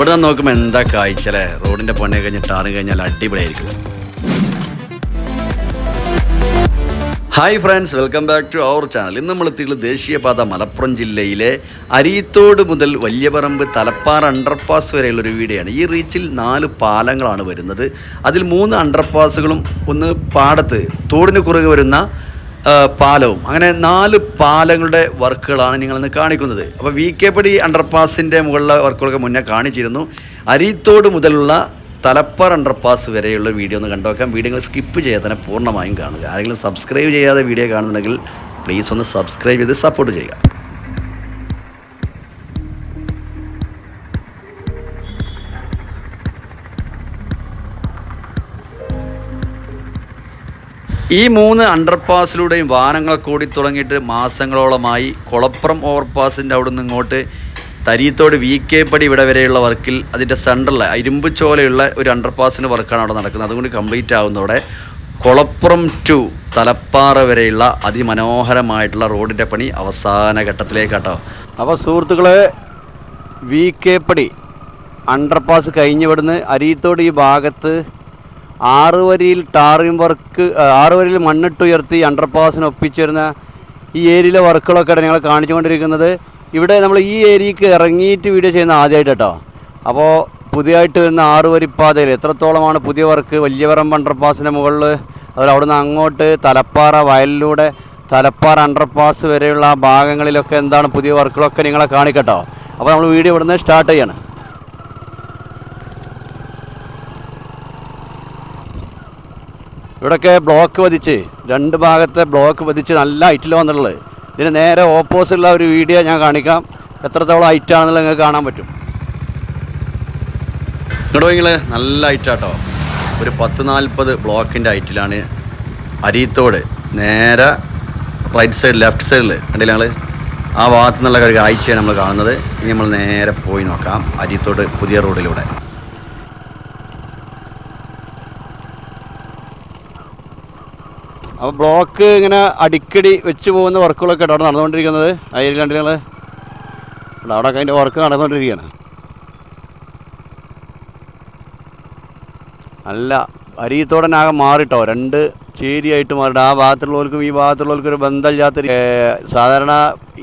ഇവിടെ നിന്ന് നോക്കുമ്പോൾ എന്താ കാഴ്ചല്ലേ റോഡിന്റെ പണി കഴിഞ്ഞ് ടാറ് കഴിഞ്ഞാൽ അടിപൊളിയായിരിക്കും. Hi friends welcome back to our channel ഇന്ന് നമ്മൾ എത്തിയിട്ടുള്ള ദേശീയപാത മലപ്പുറം ജില്ലയിലെ അരീത്തോട് മുതൽ വലിയപറമ്പ് തലപ്പാറ അണ്ടർപാസ് വരെയുള്ള ഒരു വീഡിയോയാണ് ഈ റീച്ചിൽ നാല് പാലങ്ങളാണ് വരുന്നത്. അതിൽ മൂന്ന് അണ്ടർപാസുകളും ഒന്ന് പാടത്ത് തോടിന് കുറുകെ വരുന്ന പാലവും. അങ്ങനെ നാല് പാലങ്ങളുടെ വർക്കുകളാണ് നിങ്ങളിന്ന് കാണിക്കുന്നത്. അപ്പോൾ വി കെ പടി അണ്ടർപാസിന്റെ മുകളിലെ വർക്കുകളൊക്കെ മുന്നേ കാണിച്ചിരുന്നു. അരീത്തോട് മുതലുള്ള തലപ്പാർ അണ്ടർപാസ് വരെയുള്ള വീഡിയോ ഒന്ന് കണ്ടുനോക്കാം. വീഡിയോകൾ സ്കിപ്പ് ചെയ്യാതെ തന്നെ പൂർണമായും കാണുക. ആരെങ്കിലും സബ്സ്ക്രൈബ് ചെയ്യാതെ വീഡിയോ കാണുന്നുണ്ടെങ്കിൽ പ്ലീസ് ഒന്ന് സബ്സ്ക്രൈബ് ചെയ്ത് സപ്പോർട്ട് ചെയ്യുക. ഈ മൂന്ന് അണ്ടർപാസിലൂടെയും വാഹനങ്ങളൊക്കെ കൂടി തുടങ്ങിയിട്ട് മാസങ്ങളോളമായി കുളപ്പുറം ഓവർപാസിന്റെ അവിടെ നിന്ന് ഇങ്ങോട്ട് തരീത്തോട് വി കെ പടി ഇവിടെ വരെയുള്ള വർക്കിൽ അതിന്റെ സെന്ററിൽ ഇരുമ്പ് ചോലയുള്ള ഒരു അണ്ടർപാസിന്റെ വർക്കാണ് അവിടെ നടക്കുന്നത്. അതുകൊണ്ട് കംപ്ലീറ്റ് ആവുന്നതോടെ കുളപ്പുറം ടു തലപ്പാറ വരെയുള്ള അതിമനോഹരമായിട്ടുള്ള റോഡിന്റെ പണി അവസാന ഘട്ടത്തിലേക്കാട്ടോ. അപ്പോൾ സുഹൃത്തുക്കളെ വി കെ പടി അണ്ടർപാസ് കഴിഞ്ഞിവിടുന്ന് അരീത്തോട് ഈ ഭാഗത്ത് ആറ് വരിയിൽ ടാറിംഗ് വർക്ക് ആറ് വരിയിൽ മണ്ണിട്ടുയർത്തി അണ്ടർപാസിന് ഒപ്പിച്ചിരുന്ന ഈ ഏരിയയിലെ വർക്കുകളൊക്കെയാണ് ഞങ്ങൾ കാണിച്ചുകൊണ്ടിരിക്കുന്നത്. ഇവിടെ നമ്മൾ ഈ ഏരിയക്ക് ഇറങ്ങിയിട്ട് വീഡിയോ ചെയ്യുന്ന ആദ്യമായിട്ട് കേട്ടോ അപ്പോൾ പുതിയതായിട്ട് വരുന്ന ആറ് വരിപ്പാതയിൽ എത്രത്തോളമാണ് പുതിയ വർക്ക്? വലിയവറമ്പ് അണ്ടർപാസിന്റെ മുകളിൽ അതുപോലെ അവിടുന്ന് അങ്ങോട്ട് തലപ്പാറ വയലിലൂടെ തലപ്പാറ അണ്ടർപാസ് വരെയുള്ള ഭാഗങ്ങളിലൊക്കെ എന്താണ് പുതിയ വർക്കുകളൊക്കെ നിങ്ങളെ കാണിക്കട്ടോ. അപ്പോൾ നമ്മൾ വീഡിയോ ഇവിടുന്ന് സ്റ്റാർട്ട് ചെയ്യാണ്. ഇവിടെയൊക്കെ ബ്ലോക്ക് പതിച്ച് രണ്ട് ഭാഗത്തെ ബ്ലോക്ക് പതിച്ച് നല്ല ഹൈറ്റിൽ വന്നിട്ടുള്ളത്. ഇതിന് നേരെ ഓപ്പോസിറ്റുള്ള ഒരു വീഡിയോ ഞാൻ കാണിക്കാം. എത്രത്തോളം ഹൈറ്റ് ആണെന്നുള്ളത് നിങ്ങൾക്ക് കാണാൻ പറ്റും. ഇങ്ങോട്ട് നിങ്ങൾ നല്ല ഹൈറ്റാട്ടോ ഒരു പത്ത് നാൽപ്പത് ബ്ലോക്കിന്റെ ഹൈറ്റിലാണ് അരീത്തോട് നേരെ റൈറ്റ് സൈഡ് ലെഫ്റ്റ് സൈഡിൽ കണ്ടില്ല ഞങ്ങൾ ആ ഭാഗത്തു നിന്നുള്ള ഒരു കാഴ്ചയാണ് നമ്മൾ കാണുന്നത്. ഇനി നമ്മൾ നേരെ പോയി നോക്കാം അരീത്തോട് പുതിയ റോഡിലൂടെ അപ്പോൾ ബ്ലോക്ക് ഇങ്ങനെ അടിക്കടി വെച്ച് പോകുന്ന വർക്കുകളൊക്കെ അവിടെ നടന്നുകൊണ്ടിരിക്കുന്നത്. അതിൽ കണ്ടില്ല അവിടെ അവിടെ അതിന്റെ വർക്ക് നടന്നുകൊണ്ടിരിക്കുകയാണ്. അല്ല അരിയത്തോടനാകെ മാറിട്ടോ. രണ്ട് ചേരിയായിട്ട് മാറിയിട്ട് ആ ഭാഗത്തുള്ളവർക്കും ഈ ഭാഗത്തുള്ളവർക്കും ഒരു ബന്ധമില്ലാത്ത സാധാരണ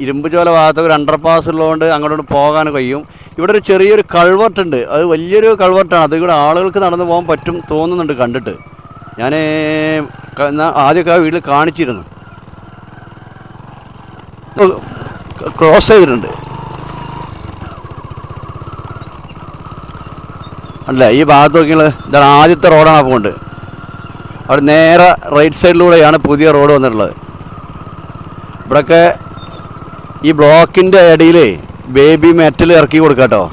ഇരുമ്പ് ചോല ഭാഗത്ത് ഒരു അണ്ടർപാസ് ഉള്ളതുകൊണ്ട് അങ്ങോട്ട് പോകാൻ കഴിയും. ഇവിടെ ഒരു ചെറിയൊരു കൾവർട്ട് ഉണ്ട്. അത് വലിയൊരു കൾവർട്ടാണ് അത് ആളുകൾക്ക് നടന്നു പോകാൻ പറ്റും തോന്നുന്നുണ്ട് കണ്ടിട്ട്. ഞാൻ ആദ്യമൊക്കെ ആ വീട്ടിൽ കാണിച്ചിരുന്നു. ക്രോസ് ചെയ്തിട്ടുണ്ട്. അല്ല ഈ ഭാഗത്ത് നോക്കിയാൽ ഇതാണ് ആദ്യത്തെ റോഡാണ് പോകുന്നത് അവിടെ നേരെ റൈറ്റ് സൈഡിലൂടെയാണ് പുതിയ റോഡ് വന്നിട്ടുള്ളത്. ഇവിടെയൊക്കെ ഈ ബ്ലോക്കിന്റെ ഇടയിൽ ബേബി മെറ്റൽ ഇറക്കി കൊടുക്കാം കേട്ടോ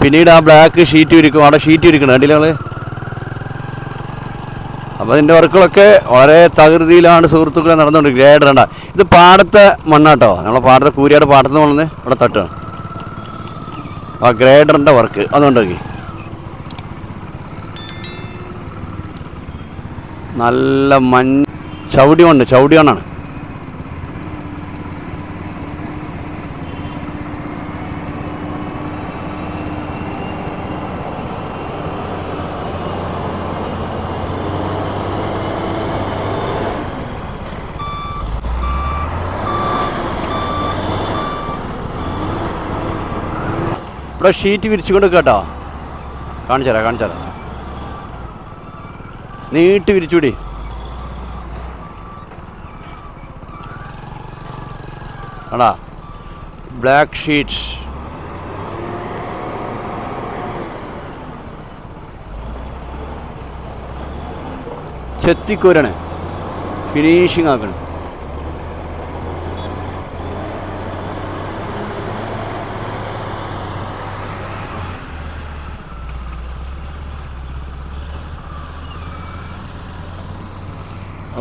പിന്നീട് ആ ബ്ലാക്ക് ഷീറ്റ് ഇരിക്കും അവിടെ ഷീറ്റ് കണ്ടില്ല നിങ്ങൾ അപ്പോൾ അതിന്റെ വർക്കുകളൊക്കെ വളരെ തകൃതിയിലാണ് സുഹൃത്തുക്കളെ നടന്നുകൊണ്ട് ഗ്രേഡർ രണ്ട ഇത് പാടത്തെ മണ്ണാട്ടോ. നമ്മളെ പാടത്തെ കൂരിയാട് പാടത്ത് നിന്ന് ഇവിടെ തട്ടാണ് ആ ഗ്രേഡറിന്റെ വർക്ക്. അതുകൊണ്ട് നോക്കി. നല്ല മഞ്ഞ്. ചവിടി മണ്ണ് ചവിടി മണ്ണാണ്. ഇവിടെ ഷീറ്റ് വിരിച്ചുകൊണ്ട് കേട്ടോ കാണിച്ചു തരാം കാണിച്ചു തരാം. നീട്ടി വിരിച്ചുകൂടി ആടാ ബ്ലാക്ക് ഷീറ്റ്സ് ചെത്തിക്കൂരാണ്. ഫിനിഷിങ് ആക്കണം.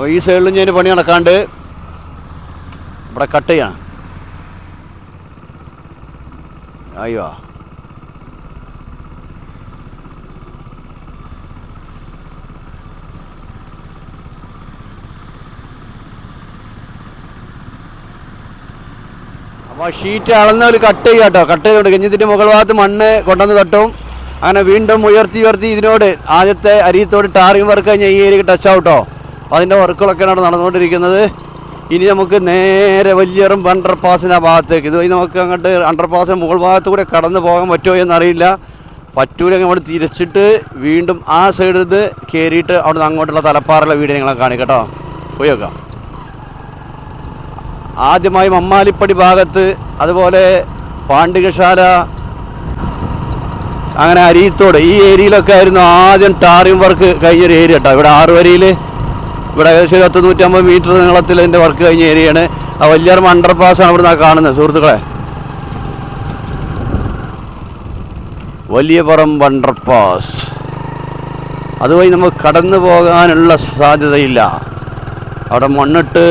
അപ്പോൾ ഈ സൈഡിലും ഞാൻ പണി നടക്കാണ്ട് ഇവിടെ കട്ട് ചെയ്യണം. അയ്യോ. അപ്പോൾ ഷീറ്റ് അളന്ന ഒരു കട്ട് ചെയ്യുക കേട്ടോ കട്ട് ചെയ്ത് കൊടുക്കും മുകൾ ഭാഗത്ത് മണ്ണ് കൊണ്ടുവന്ന് തട്ടും. അങ്ങനെ വീണ്ടും ഉയർത്തി ഉയർത്തി ഇതിനോട് ആദ്യത്തെ അരിയത്തോട് ടാറിങ് വർക്ക് കഴിഞ്ഞാൽ ഈ ഏരിയക്ക് ടച്ച് ആവട്ടോ അപ്പോൾ അതിന്റെ വർക്കുകളൊക്കെയാണ് നടന്നുകൊണ്ടിരിക്കുന്നത്. ഇനി നമുക്ക് നേരെ വലിയറും അണ്ടർ പാസിന്റെ ഭാഗത്തേക്ക്. ഇതുവഴി നമുക്ക് അങ്ങോട്ട് അണ്ടർ പാസിന്റെ മുകൾ ഭാഗത്ത് കൂടെ കടന്നു പോകാൻ പറ്റുമോ എന്നറിയില്ല. പറ്റൂലെങ്കിൽ നമ്മൾ തിരിച്ചിട്ട് വീണ്ടും ആ സൈഡിൽ നിന്ന് കയറിയിട്ട് അവിടെ നിന്ന് അങ്ങോട്ടുള്ള തലപ്പാറുള്ള വീട് നിങ്ങളെ കാണിക്കട്ടോ പോയി നോക്കാം ആദ്യമായി മമ്മാലിപ്പടി ഭാഗത്ത് അതുപോലെ പാണ്ഡികശാല അങ്ങനെ അരിയത്തോട് ഈ ഏരിയയിലൊക്കെ ആയിരുന്നു ആദ്യം ടാറിംഗ് വർക്ക് കഴിഞ്ഞൊരു ഏരിയ കേട്ടോ ഇവിടെ ആറ് വരിയിൽ ഇവിടെ ഏകദേശം ഒരു പത്ത് നൂറ്റമ്പത് മീറ്റർ നീളത്തിൽ ഇതിന്റെ വർക്ക് കഴിഞ്ഞ ഏരിയയാണ് ആ വലിയൊരു അണ്ടർ പാസ്സാണ് ഇവിടെ നിന്നാണ് കാണുന്നത് സുഹൃത്തുക്കളെ. വലിയ പറമ്പ് അണ്ടർ പാസ് അതുവഴി നമുക്ക് കടന്നു പോകാനുള്ള സാധ്യതയില്ല. അവിടെ മണ്ണിട്ട്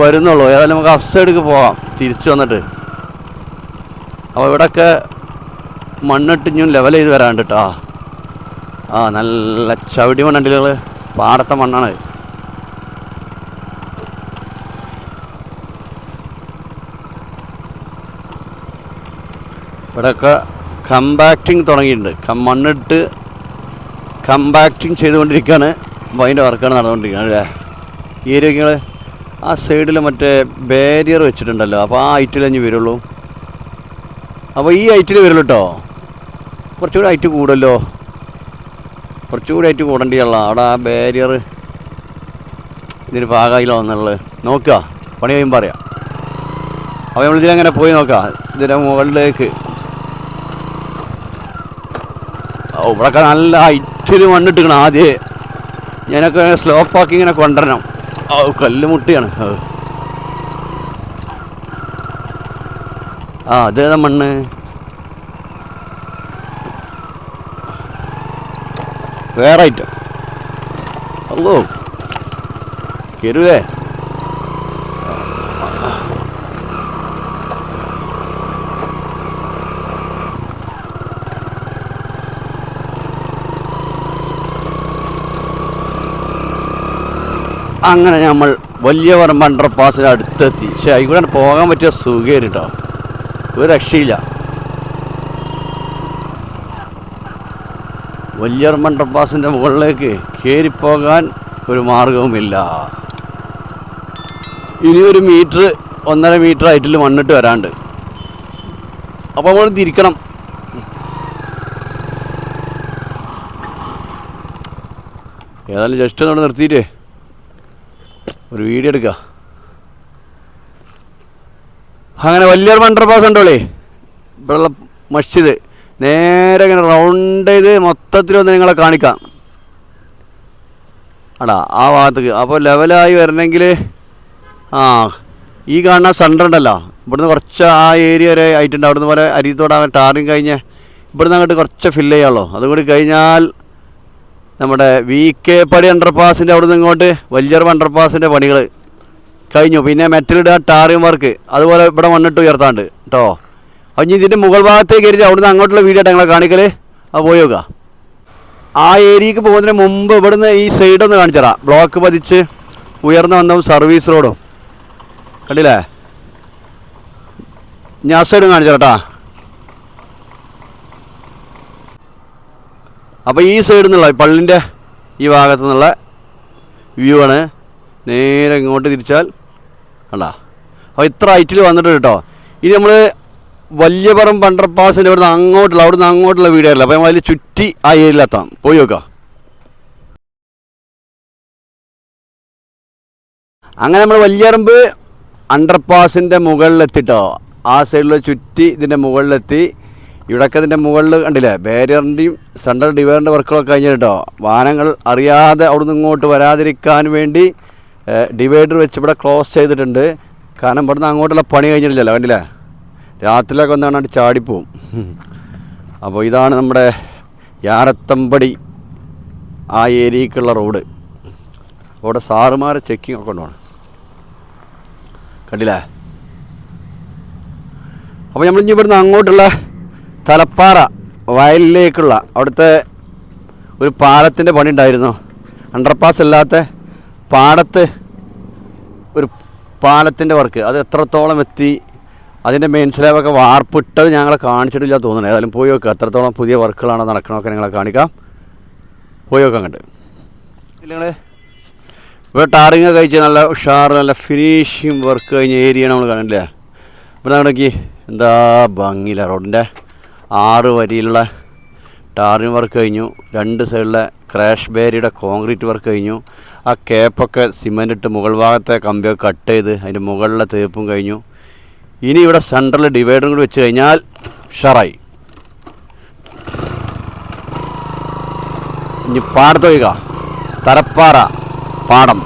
വരുന്നുള്ളൂ. ഏതായാലും നമുക്ക് അസൈഡിക്ക് പോകാം തിരിച്ചു വന്നിട്ട്. അപ്പോൾ ഇവിടെയൊക്കെ മണ്ണിട്ട് ഇനിയും ലെവൽ ചെയ്ത് വരാണ്ട് കേട്ടോ ആ നല്ല ചവിടി മണ്ണുണ്ട് പാടത്തെ മണ്ണാണ്. ഇവിടെയൊക്കെ കമ്പാക്റ്റിങ് തുടങ്ങിയിട്ടുണ്ട്. മണ്ണിട്ട് കമ്പാക്റ്റിങ് ചെയ്തുകൊണ്ടിരിക്കുകയാണ് അതിന്റെ വർക്കാണ് നടന്നുകൊണ്ടിരിക്കുന്നത് അല്ലേ? ഈ ഏരിയകൾ ആ സൈഡിൽ മറ്റേ ബാരിയർ വെച്ചിട്ടുണ്ടല്ലോ. അപ്പോൾ ആ ഹൈറ്റിൽ അഞ്ഞ് വരുള്ളൂ. അപ്പോൾ ഈ ഹൈറ്റിൽ വരുള്ളൂ കേട്ടോ കുറച്ചുകൂടി ഹൈറ്റ് കൂടുമല്ലോ. കുറച്ചുകൂടി ഹൈറ്റ് കൂടേണ്ടിയുള്ള അവിടെ ആ ബാരിയർ ഇതിന് ഭാഗമായില്ലോ എന്നുള്ളത് നോക്കുക. പണി കഴിയുമ്പോൾ പറയാം. അപ്പോൾ നമ്മൾ ഇതിലങ്ങനെ പോയി നോക്കാം. ഇതിന്റെ മുകളിലേക്ക് ഇവിടെയൊക്കെ നല്ല ഹൈറ്റിൽ മണ്ണിട്ടിക്കണം ആദ്യമേ ഞാനൊക്കെ സ്ലോപ്പാക്കി ഇങ്ങനെ കൊണ്ടുവരണം. കല്ല് മുട്ടിയാണ്. ആ. അതേതാ മണ്ണ്? വേറെ ഐറ്റം അല്ലോ കയറൂലേ അങ്ങനെ നമ്മൾ വലിയ പറമ്പ് അണ്ടർ പാസിന് അടുത്തെത്തി. പക്ഷേ ഇവിടെ പോകാൻ പറ്റിയ സുഖം കേട്ടോ ഒരു രക്ഷയില്ല. വലിയ അണ്ടർ പാസിന്റെ മുകളിലേക്ക് കയറിപ്പോകാൻ ഒരു മാർഗവുമില്ല. ഇനി ഒരു മീറ്റർ ഒന്നര മീറ്റർ ഹൈറ്റിൽ മണ്ണിട്ട് വരാണ്ട്. അപ്പോൾ നമ്മൾ തിരിക്കണം. ഏതായാലും ജസ്റ്റ് അവിടെ നിർത്തിയിട്ടേ. ഒരു വീഡിയോ എടുക്കുക അങ്ങനെ വലിയൊരു അണ്ടർപാസ് ഉണ്ടോളേ? ഇവിടെയുള്ള മസ്ജിദ്. നേരെ ഇങ്ങനെ റൗണ്ട് ചെയ്ത് മൊത്തത്തിൽ ഒന്ന് നിങ്ങളെ കാണിക്കാം. അടാ ആ ഭാഗത്തേക്ക്. അപ്പോൾ ലെവലായി വരണമെങ്കിൽ ആ ഈ കാണുന്ന സെന്റർ ഉണ്ടല്ലോ. ഇവിടുന്ന് കുറച്ച് ആ ഏരിയ വരെ ആയിട്ടുണ്ട്. അവിടുന്ന് പോലെ അരിത്തോടെ ടാറിങ് കഴിഞ്ഞ് ഇവിടുന്ന് അങ്ങോട്ട് കുറച്ച് ഫില്ല് ചെയ്യാമല്ലോ അതുകൂടി കഴിഞ്ഞാൽ നമ്മുടെ വി കെ പടി അണ്ടർപാസിന്റെ അവിടെ നിന്ന് ഇങ്ങോട്ട് വലിയൊരു അണ്ടർപാസിന്റെ പണികൾ കഴിഞ്ഞു. പിന്നെ മെറ്റലിടുക ടാറിയം വർക്ക് അതുപോലെ ഇവിടെ വന്നിട്ട് ഉയർത്താണ്ട് കേട്ടോ അപ്പം ഇതിന്റെ മുകൾ ഭാഗത്തേക്ക് കയറിയിട്ട് അവിടുന്ന് അങ്ങോട്ടുള്ള വീഡിയോ ഞങ്ങളെ കാണിക്കൽ അത് പോയി നോക്കുക. ആ ഏരിയക്ക് പോകുന്നതിന് മുമ്പ് ഇവിടുന്ന് ഈ സൈഡൊന്ന് കാണിച്ചറാം ബ്ലോക്ക് പതിച്ച് ഉയർന്നു വന്ന സർവീസ് റോഡും കണ്ടില്ലേ? ഞാൻ സൈഡും കാണിച്ചേട്ടാ അപ്പോൾ ഈ സൈഡിൽ നിന്നുള്ള പള്ളിന്റെ ഈ ഭാഗത്തു നിന്നുള്ള വ്യൂ ആണ്. നേരെ ഇങ്ങോട്ട് തിരിച്ചാൽ കണ്ടാ? അപ്പോൾ ഇത്ര ഹൈറ്റിൽ വന്നിട്ട് കേട്ടോ. ഇനി നമ്മൾ വലിയ പണ്ടർപ്പാസിന്റെ ഇവിടുന്ന് അങ്ങോട്ടുള്ള അവിടുന്ന് അങ്ങോട്ടുള്ള വീഡിയോ അല്ല അപ്പോൾ നമ്മൾ അതിൽ ചുറ്റി ആ ഏരിയയിലെത്താം പോയി നോക്കാം. അങ്ങനെ നമ്മൾ വലിയറമ്പ് അണ്ടർപാസിന്റെ മുകളിലെത്തിട്ടോ ആ സൈഡിൽ ചുറ്റി ഇതിന്റെ മുകളിലെത്തി. ഇവിടൊക്കെ ഇതിന്റെ മുകളിൽ കണ്ടില്ലേ? ബാരിയറിന്റെയും സെൻട്രൽ ഡിവൈഡറിന്റെ വർക്കുകളൊക്കെ കഴിഞ്ഞിട്ടോ വാഹനങ്ങൾ അറിയാതെ അവിടുന്ന് ഇങ്ങോട്ട് വരാതിരിക്കാൻ വേണ്ടി ഡിവൈഡർ വെച്ച് ഇവിടെ ക്ലോസ് ചെയ്തിട്ടുണ്ട്. കാരണം ഇവിടുന്ന് അങ്ങോട്ടുള്ള പണി കഴിഞ്ഞിട്ടില്ലല്ലോ കണ്ടില്ലേ? രാത്രിയിലൊക്കെ ഒന്നാണ് ചാടിപ്പോവും. അപ്പോൾ ഇതാണ് നമ്മുടെ യാരത്തമ്പടി ആ ഏരിയക്കുള്ള റോഡ്. അവിടെ സാറുമാരെ ചെക്കിംഗ് ഒക്കെ കൊണ്ടുപോകണം. കണ്ടില്ലേ? അപ്പോൾ നമ്മൾ ഇനി ഇവിടുന്ന് അങ്ങോട്ടുള്ള തലപ്പാറ വയലിലേക്കുള്ള അവിടുത്തെ ഒരു പാലത്തിന്റെ പണി ഉണ്ടായിരുന്നു. അണ്ടർപാസ് ഇല്ലാത്ത പാടത്ത് ഒരു പാലത്തിന്റെ വർക്ക്. അത് എത്രത്തോളം എത്തി അതിന്റെ മെയിൻ സ്ലാബൊക്കെ വാർപ്പിട്ടത് ഞങ്ങളെ കാണിച്ചിട്ടില്ല തോന്നുന്നത് ഏതായാലും പോയി നോക്കുക എത്രത്തോളം പുതിയ വർക്കുകളാണ് നടക്കണമൊക്കെ നിങ്ങളെ കാണിക്കാം. പോയി നോക്കാം കണ്ട് നിങ്ങൾ ഇവിടെ ടാറിങ് കഴിച്ച് നല്ല ഉഷാർ നല്ല ഫിനിഷിങ് വർക്ക് കഴിഞ്ഞ ഏരിയ നമ്മൾ കാണില്ലേ ഇവിടെ നോക്കി എന്താ ഭംഗിയില്ല റോഡിന്റെ ആറ് വരിയിലുള്ള ടാറിങ് വർക്ക് കഴിഞ്ഞു. രണ്ട് സൈഡിലെ ക്രാഷ് ബേരിയുടെ കോൺക്രീറ്റ് വർക്ക് കഴിഞ്ഞു. ആ കേപ്പൊക്കെ സിമന്റ് ഇട്ട് മുകൾ ഭാഗത്തെ കമ്പിയൊക്കെ കട്ട് ചെയ്ത് അതിന്റെ മുകളിലെ തേപ്പും കഴിഞ്ഞു. ഇനി ഇവിടെ സെൻട്രൽ ഡിവൈഡറും കൂടി വെച്ച് കഴിഞ്ഞാൽ ഷറായി ഇനി പാടത്ത് പോയിക്ക തലപ്പാറ പാടം.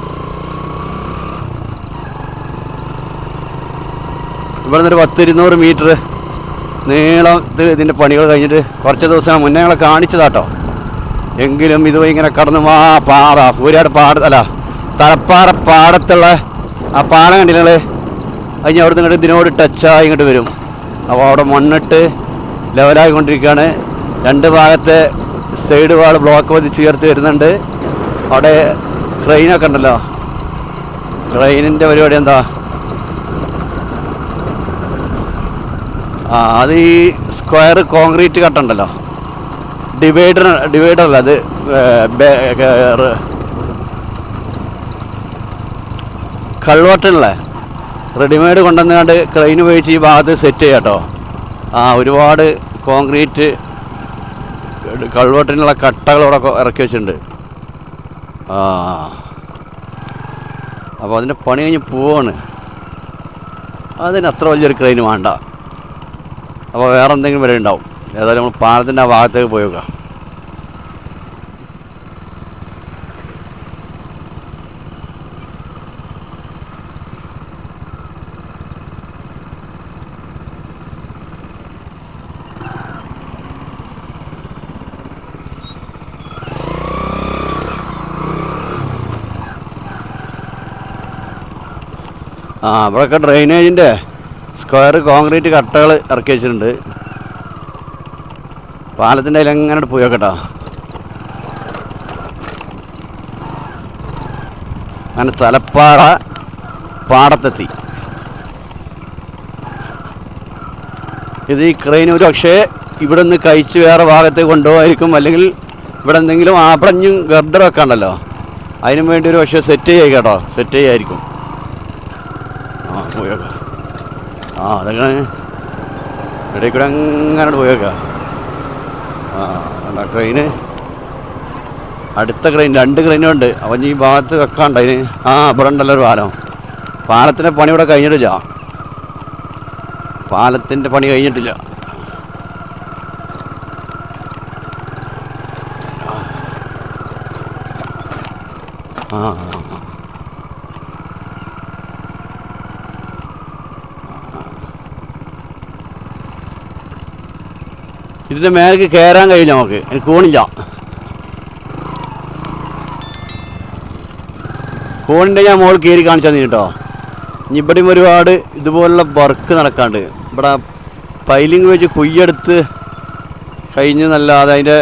ഇവിടെ നിന്നൊരു പത്തിരുന്നൂറ് മീറ്റർ നീളം ഇത് ഇതിന്റെ പണികൾ കഴിഞ്ഞിട്ട് കുറച്ച് ദിവസം മുന്നേ ഞങ്ങളെ കാണിച്ചതാട്ടോ. എങ്കിലും ഇത് ഇങ്ങനെ കടന്നു ആ പാറ പൂരാട് പാട അല്ല തലപ്പാറ പാടത്തുള്ള ആ പാറ കണ്ടില്ലേ കഴിഞ്ഞ് അവിടെ നിന്ന് ഇതിനോട് ടച്ചായി ഇങ്ങോട്ട് വരും. അപ്പോൾ അവിടെ മണ്ണിട്ട് ലെവലായിക്കൊണ്ടിരിക്കുകയാണ് രണ്ട് ഭാഗത്തെ സൈഡ് വാൾ ബ്ലോക്ക് വധിച്ച് ഉയർത്തി വരുന്നുണ്ട്. അവിടെ ക്രെയിനൊക്കെ ഉണ്ടല്ലോ. ക്രെയിനിന്റെ പരിപാടി എന്താ? ആ അത് ഈ സ്ക്വയർ കോൺക്രീറ്റ് കട്ടുണ്ടല്ലോ ഡിവൈഡർ ഡിവൈഡർ അല്ല അത് കൾവട്ടല്ലേ റെഡിമെയ്ഡ് കൊണ്ടുവന്നുകൊണ്ട് ക്രെയിൻ ഉപയോഗിച്ച് ഈ ഭാഗത്ത് സെറ്റ് ചെയ്യാട്ടോ ആ ഒരുപാട് കോൺക്രീറ്റ് കൾവട്ടിനുള്ള ഇവിടെ ഇറക്കി വെച്ചിട്ടുണ്ട്. ആ അപ്പോൾ അതിന്റെ പണി കഴിഞ്ഞ് പോവാണ്. അതിന് അത്ര വലിയൊരു ക്രെയിൻ വേണ്ട. അപ്പോൾ വേറെ എന്തെങ്കിലും വരെ ഉണ്ടാവും. ഏതായാലും നമ്മൾ പാലത്തിന്റെ ആ ഭാഗത്തേക്ക് പോയി നോക്കാം. ആ ഇവിടെയൊക്കെ ഡ്രെയിനേജിന്റെ സ്ക്വയർ കോൺക്രീറ്റ് കട്ടകൾ ഇറക്കി വെച്ചിട്ടുണ്ട്. പാലത്തിന്റെ അതിൽ എങ്ങനെ പോയി നോക്കട്ടോ. അങ്ങനെ തലപ്പാറ പാടത്തെത്തി. ഇത് ഈ ക്രെയിൻ ഒരു പക്ഷേ ഇവിടെ നിന്ന് കഴിച്ച് വേറെ ഭാഗത്തേക്ക് കൊണ്ടുപോകായിരിക്കും അല്ലെങ്കിൽ ഇവിടെ എന്തെങ്കിലും ആപ്പടഞ്ഞും ഒക്കെ ഉണ്ടല്ലോ. അതിനും വേണ്ടി ഒരു പക്ഷേ സെറ്റ് ചെയ്യുക കേട്ടോ. സെറ്റ് ചെയ്യായിരിക്കും ആ പോയേക്കാം ആ അതൊക്കെ ഇടയിൽ കൂടെ അങ്ങനെ പോയേക്കാം? ആ ക്രെയിന് അടുത്ത ക്രെയിൻ രണ്ട് ക്രെയിനുണ്ട് അവൻ ഈ ഭാഗത്ത് വെക്കാണ്ട് അതിന്. ആ ഇവിടെ ഉണ്ടല്ലോ ഒരു പാലം. പാലത്തിന്റെ പണി ഇവിടെ കഴിഞ്ഞിട്ടില്ല. പാലത്തിന്റെ പണി കഴിഞ്ഞിട്ടില്ല ആ ആ ആ ഇതിന്റെ മേലേക്ക് കയറാൻ കഴിയില്ല നമുക്ക്. എനിക്ക് കോണില്ല കോണിന്റെ ഞാൻ മോൾ കയറി കാണിച്ചു തന്നെ കേട്ടോ. ഇനി ഇവിടെയും ഒരുപാട് ഇതുപോലുള്ള വർക്ക് നടക്കാണ്ട്. ഇവിടെ പൈലിംഗ് വെച്ച് കുയ്യെടുത്ത് കഴിഞ്ഞ് നല്ലാതെ അതിന്റെ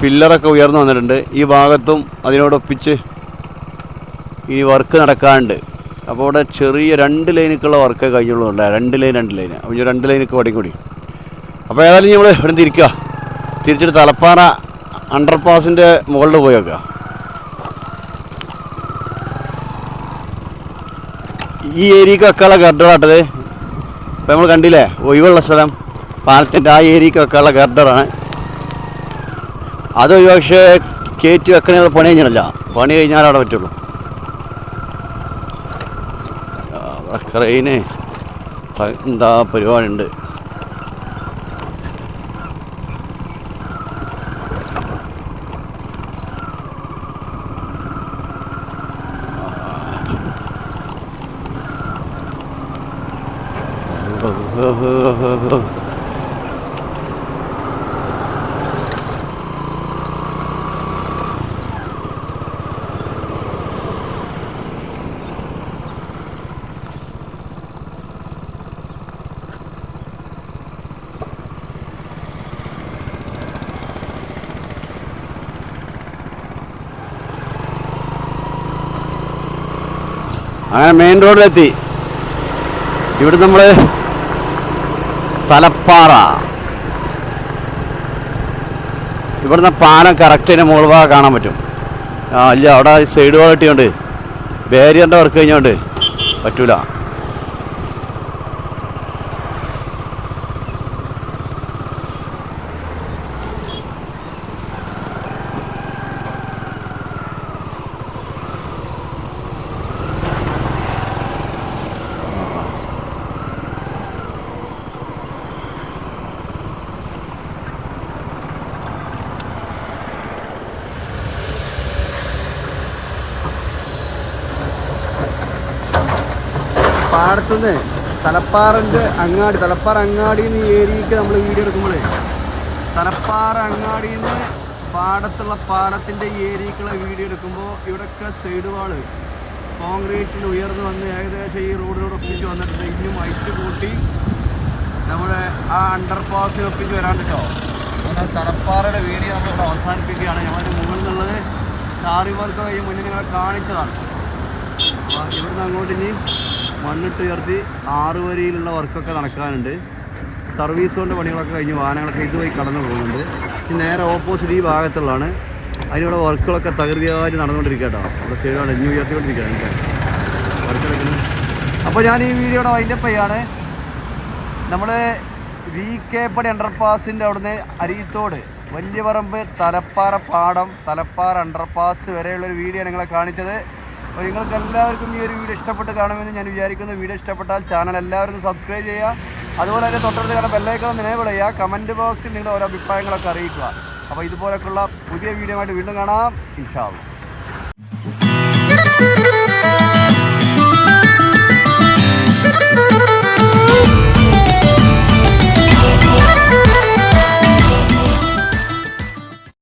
പില്ലറൊക്കെ ഉയർന്നു വന്നിട്ടുണ്ട്. ഈ ഭാഗത്തും അതിനോടൊപ്പിച്ച് ഈ വർക്ക് നടക്കാണ്ട്. അപ്പോൾ ഇവിടെ ചെറിയ രണ്ട് ലൈനൊക്കെയുള്ള വർക്കേ കഴിഞ്ഞുള്ളൂ രണ്ട് ലൈൻ രണ്ട് ലൈൻ അപ്പോൾ രണ്ട് ലൈനൊക്കെ വടിക്കൂടി കൂടി. അപ്പോൾ ഏതായാലും നമ്മൾ ഇവിടെ തിരിക്കുക തിരിച്ചിട്ട് തലപ്പാറ അണ്ടർ പാസിന്റെ മുകളിൽ പോയി വെക്കുക. ഈ ഏരിയക്ക് വെക്കാനുള്ള ഗർഡറാട്ടത്. ഇപ്പം നമ്മൾ കണ്ടില്ലേ ഒഴിവുള്ള സ്ഥലം. പാലത്തിന്റെ ആ ഏരിയക്ക് വെക്കാനുള്ള ഗർഡറാണ്. അത് പക്ഷേ കയറ്റി വെക്കണ പണി കഴിഞ്ഞില്ല പണി കഴിഞ്ഞാൽ അവിടെ പറ്റുള്ളൂ. ക്രെയിന് എന്താ പരിപാടി അങ്ങനെ മെയിൻ റോഡിലെത്തി ഇവിടെ നമ്മൾ തലപ്പാറ. ഇവിടുന്ന് പാലം കറക്റ്റിന് മുകൾ ഭാഗം കാണാൻ പറ്റും. ആ ഇല്ല അവിടെ സൈഡ് ഭാഗം കിട്ടിയോണ്ട് ബാരിയറിന്റെ വർക്ക് കഴിഞ്ഞോണ്ട് പറ്റൂല. പാടത്തുനിന്ന് തലപ്പാറിന്റെ അങ്ങാടി തലപ്പാറ അങ്ങാടിയിൽ നിന്ന് ഏരിയക്ക് നമ്മൾ വീഡിയോ എടുക്കുമ്പോഴേ തലപ്പാറ അങ്ങാടിയിൽ നിന്ന് പാടത്തുള്ള പാലത്തിന്റെ ഏരിയക്കുള്ള വീഡിയോ എടുക്കുമ്പോൾ ഇവിടെയൊക്കെ സൈഡ് വാൾ കോൺക്രീറ്റിൽ ഉയർന്നു വന്ന് ഏകദേശം ഈ റോഡിലൂടെ ഒപ്പിച്ച് വന്നിട്ടുണ്ട്. ഇനിയും ഐറ്റ് കൂട്ടി നമ്മുടെ ആ അണ്ടർ പാസിൽ ഒപ്പിച്ച് വരാണ്ട് കേട്ടോ എന്നാൽ തലപ്പാറയുടെ വീഡിയോ നമ്മളിവിടെ അവസാനിപ്പിക്കുകയാണ്. ഞങ്ങളുടെ മുകളിൽ നിന്നുള്ളത് ടാറി വർക്ക് കഴിഞ്ഞ് മുന്നേ നിങ്ങളെ കാണിച്ചതാണ്. ഇവിടുന്ന് അങ്ങോട്ട് ഇനി മണ്ണിട്ട് ഉയർത്തി ആറ് വരിയിലുള്ള വർക്കൊക്കെ നടക്കാനുണ്ട്. സർവീസ് കൊണ്ട് പണികളൊക്കെ കഴിഞ്ഞ് വാഹനങ്ങളൊക്കെ ഇതുവഴി കടന്നു പോകുന്നുണ്ട്. നേരെ ഓപ്പോസിറ്റ് ഈ ഭാഗത്തുള്ളതാണ്. അതിനിവിടെ വർക്കുകളൊക്കെ തകൃതിയായിട്ട് നടന്നുകൊണ്ടിരിക്കട്ടോ കേട്ടോ. അവിടെ ചെയ്യുകയാണ് ഇനി ഉയർത്തിക്കൊണ്ടിരിക്കുകയാണ് വർക്കുകളൊക്കെ അപ്പോൾ ഞാൻ ഈ വീഡിയോയുടെ വൈൻഡപ്പ് ചെയ്യാണ് നമ്മൾ വി കെ പടി അണ്ടർപാസിന്റെ അവിടുന്ന് അരിയത്തോട് വലിയ പറമ്പ് തലപ്പാറ പാടം തലപ്പാറ അണ്ടർപാസ് വരെയുള്ളൊരു വീഡിയോ നിങ്ങളെ കാണിച്ചത്. അപ്പോൾ നിങ്ങൾക്ക് എല്ലാവർക്കും ഈ ഒരു വീഡിയോ ഇഷ്ടപ്പെട്ട് കാണുമെന്ന് ഞാൻ വിചാരിക്കുന്നു. വീഡിയോ ഇഷ്ടപ്പെട്ടാൽ ചാനൽ എല്ലാവരും സബ്സ്ക്രൈബ് ചെയ്യുക. അതുപോലെ തന്നെ തൊട്ടടുത്ത് കാണാൻ ബെല്ലൈക്കണം നിലവിൽ ചെയ്യുക. കമന്റ് ബോക്സിൽ നിങ്ങളുടെ ഓരോ അഭിപ്രായങ്ങളൊക്കെ അറിയിക്കുക. അപ്പോൾ ഇതുപോലൊക്കെയുള്ള പുതിയ വീഡിയോ ആയിട്ട് വീണ്ടും കാണാം. ഇൻഷാവും.